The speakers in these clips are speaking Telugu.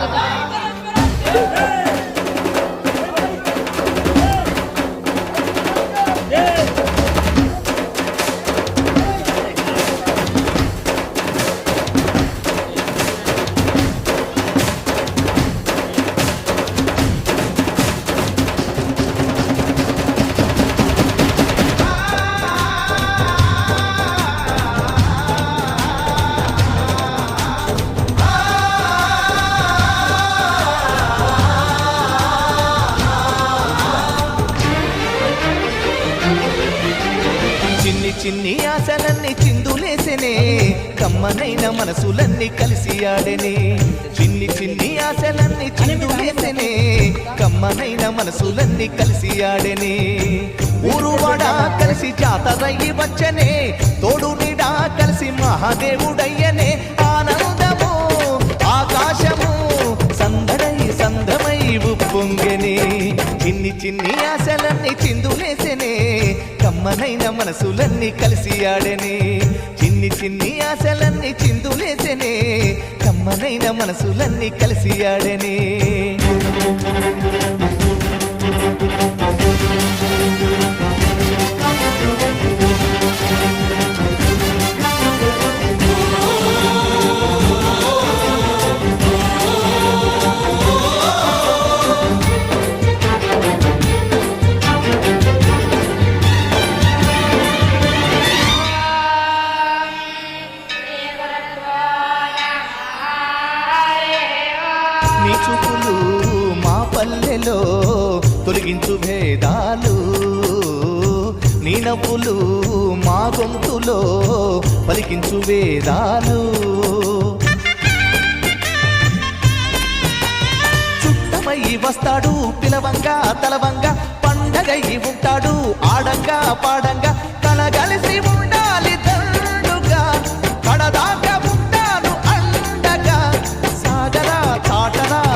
아 చిన్ని ఆశలన్నీ చిందులేసెనే. కమ్మనైన మనసులన్నీ కలిసి ఆడెనే. చిన్ని చిన్ని ఆశలన్నీ చిందులేసెనే. కమ్మనైన మనసులన్నీ కలిసి ఆడెనే. ఊరువాడ కలిసి జాతరయ్యి వచ్చనే. తోడు నిడా కలిసి మహాదేవుడయ్యనే. ఆనందము ఆకాశము సందడై సందమై ఉప్పొంగనే. చిన్ని చిన్ని ఆశలన్నీ చిందులేసెనే. కమ్మనైన మనసులన్నీ కలిసి ఆడెనే. చిన్ని చిన్ని ఆశలన్నీ చిందులేసెనే. కమ్మనైన మనసులన్నీ కలిసి ఆడెనే. నీ చూపులు మా పల్లెలో తొలగించు భేదాలు. నీ నవ్వులు మా గొంతులో పలికించు వేదాలు. చుట్టమై వస్తాడు పిలవంగా తలవ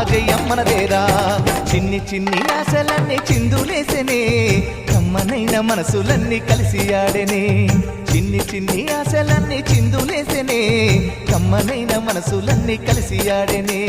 చాటరా చిన్ని చిన్ని ఆశలన్నీ చిందులేసెనే. కమ్మనైన మనసులన్నీ కలిసి ఆడెనే. చిన్ని చిన్ని ఆశలన్నీ చిందులేసెనే. కమ్మనైన మనసులన్నీ కలిసి ఆడెనే.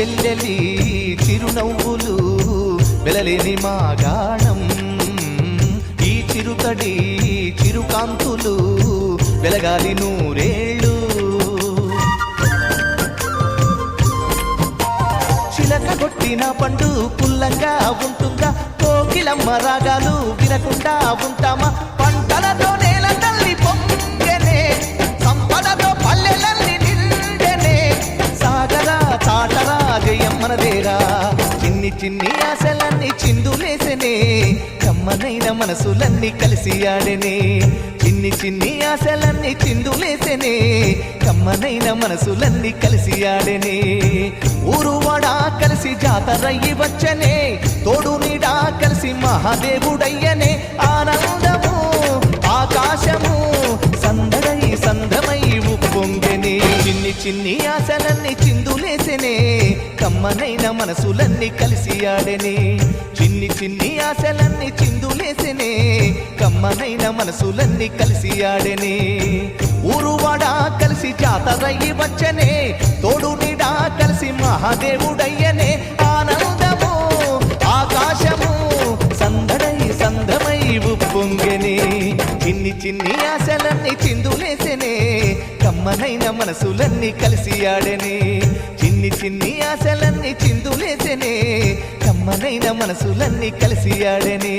చెల్లెలి చిరునవ్వులు వెలలేని మా గాణం ఈ చిరుతడి చిరుకాంతులు వెలగాలి నూరేళ్ళు. చిలక కొట్టిన పండు పుల్లంగా ఉంటుందా? కోకిలమ్మ రాగాలు వినకుండా ఉంటామా? పంటలతో నేల తల్లి పొంగెనే మనసులన్నీ కలిసి ఆడెనే. చిన్ని చిన్ని ఆశలన్నీ చిందులేసెనే కమ్మనైన మనసులన్నీ కలిసి ఆడెనే. ఊరువాడ కలిసి జాతరయ్యి వచ్చనే. తోడు నీడా కలిసి మహాదేవుడయ్యనే. ఆనందము ఆకాశము సందడై సందమై ఉప్పొంగెనే. చిన్ని చిన్ని ఆశలన్నీ చిందులేసెనే కమ్మనైన మనసులన్నీ కలిసి ఆడెనే. చిన్ని చిన్ని ఆశలన్నీ చిందులేసెనే. కమ్మనైన మనసులన్నీ కలిసి ఆడెనే. ఊరువాడా కలిసి జాతరయ్యి వచ్చనే. తోడు నీడా కలిసి మహాదేవుడయ్యనే. ఆనందము ఆకాశము సందడై సందమై ఉప్పొంగెనే. చిన్ని చిన్ని ఆశలన్నీ చిందులేసెనే. కమ్మనైన మనసులన్నీ కలిసి ఆడెనే. చిన్ని చిన్ని ఆశలన్నీ చిందులేసెనే కమ్మనైన మనసులన్నీ కలిసి ఆడనే.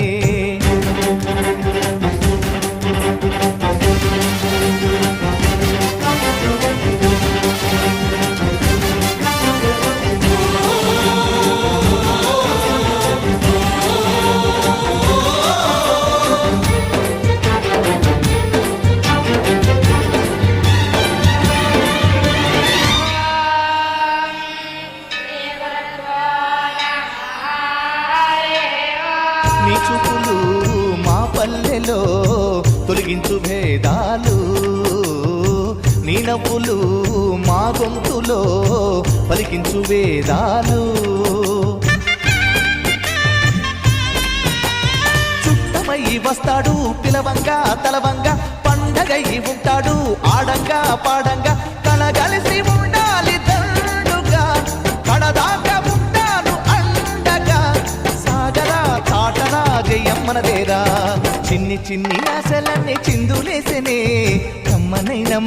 తొలగించు భేదాలు. నీ నవ్వులు మా గొంతులో పలికించు వేదాలు. చుట్టమై వస్తాడు పిలవంగా తలవంగా పండగై ఉంటాడు ఆడంగా పాడంగా చిన్ని చిన్ని ఆశలన్నీ చిందులేసనే. కమ్మనైన